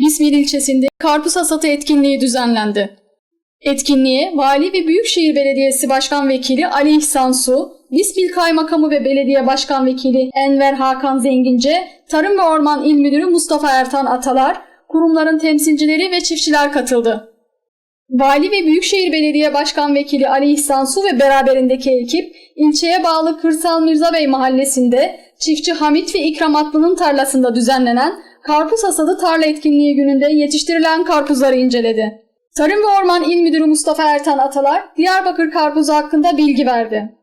Bismil ilçesinde karpuz hasatı etkinliği düzenlendi. Etkinliğe Vali ve Büyükşehir Belediyesi Başkan Vekili Ali İhsan Su, Bismil Kaymakamı ve Belediye Başkan Vekili Enver Hakan Zengince, Tarım ve Orman İl Müdürü Mustafa Ertan Atalar, kurumların temsilcileri ve çiftçiler katıldı. Vali ve Büyükşehir Belediye Başkan Vekili Ali İhsan Su ve beraberindeki ekip ilçeye bağlı Kırsal Mirza Bey mahallesinde çiftçi Hamit ve İkram Atlı'nın tarlasında düzenlenen karpuz hasadı tarla etkinliği gününde yetiştirilen karpuzları inceledi. Tarım ve Orman İl Müdürü Mustafa Ertan Atalar Diyarbakır karpuzu hakkında bilgi verdi.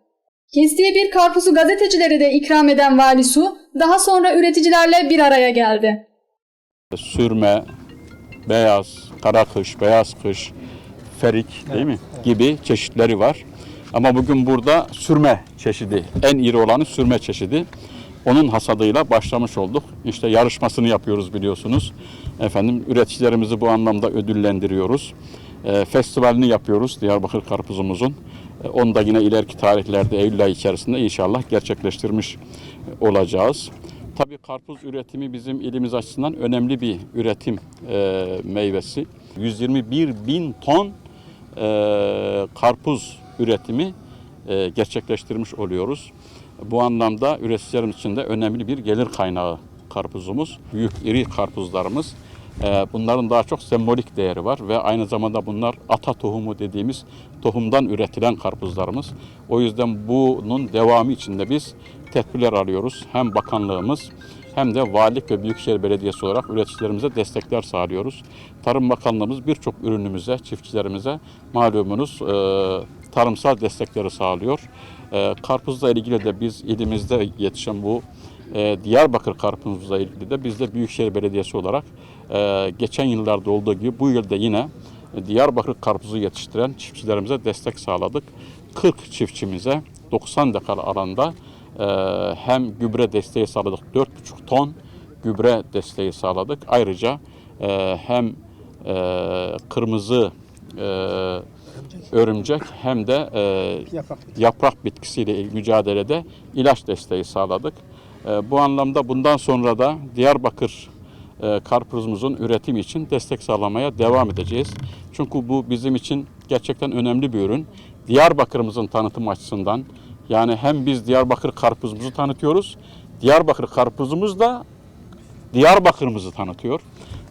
Kestiği bir karpuzu gazetecilere de ikram eden Vali Su daha sonra üreticilerle bir araya geldi. sürme, beyaz, kara kış, beyaz kış, ferik değil mi? gibi çeşitleri var. Ama bugün burada sürme çeşidi, en iri olanı sürme çeşidi. Onun hasadıyla başlamış olduk. İşte yarışmasını yapıyoruz biliyorsunuz. Efendim üreticilerimizi bu anlamda ödüllendiriyoruz. E, festivalini yapıyoruz Diyarbakır karpuzumuzun. E, onu da yine ileriki tarihlerde Eylül ayı içerisinde inşallah gerçekleştirmiş olacağız. Tabii karpuz üretimi bizim ilimiz açısından önemli bir üretim e, meyvesi. 121 bin ton e, karpuz üretimi e, gerçekleştirmiş oluyoruz. Bu anlamda üreticilerimiz için de önemli bir gelir kaynağı karpuzumuz. Büyük iri karpuzlarımız. E, bunların daha çok sembolik değeri var ve aynı zamanda bunlar ata tohumu dediğimiz tohumdan üretilen karpuzlarımız. O yüzden bunun devamı için de biz tedbirler alıyoruz. Hem bakanlığımız hem de valilik ve büyükşehir belediyesi olarak üreticilerimize destekler sağlıyoruz. Tarım Bakanlığımız birçok ürünümüze, çiftçilerimize malumunuz e, tarımsal destekleri sağlıyor. E, karpuzla ilgili de biz ilimizde yetişen bu e, Diyarbakır karpuzla ilgili de biz de Büyükşehir Belediyesi olarak e, geçen yıllarda olduğu gibi bu yılda yine Diyarbakır karpuzu yetiştiren çiftçilerimize destek sağladık. 40 çiftçimize 90 dekar alanda e, hem gübre desteği sağladık 4,5 ton gübre desteği sağladık. Ayrıca e, hem e, kırmızı e, örümcek hem de e, Yaprak. yaprak bitkisiyle mücadelede ilaç desteği sağladık. E, bu anlamda bundan sonra da Diyarbakır e, karpuzumuzun üretimi için destek sağlamaya devam edeceğiz. Çünkü bu bizim için gerçekten önemli bir ürün. Diyarbakır'ımızın tanıtım açısından yani hem biz Diyarbakır karpuzumuzu tanıtıyoruz, Diyarbakır karpuzumuz da Diyarbakır'ımızı tanıtıyor.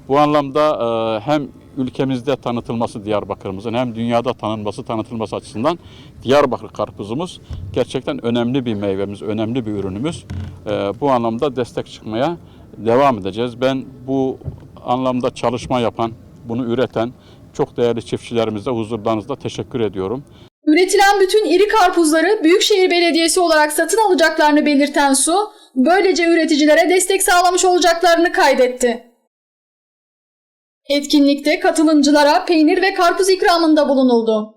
Bu anlamda e, hem ülkemizde tanıtılması Diyarbakır'ımızın hem dünyada tanınması, tanıtılması açısından Diyarbakır karpuzumuz gerçekten önemli bir meyvemiz, önemli bir ürünümüz. E, bu anlamda destek çıkmaya devam edeceğiz. Ben bu anlamda çalışma yapan, bunu üreten çok değerli çiftçilerimize huzurlarınızda teşekkür ediyorum. Üretilen bütün iri karpuzları Büyükşehir Belediyesi olarak satın alacaklarını belirten Su, böylece üreticilere destek sağlamış olacaklarını kaydetti. Etkinlikte katılımcılara peynir ve karpuz ikramında bulunuldu.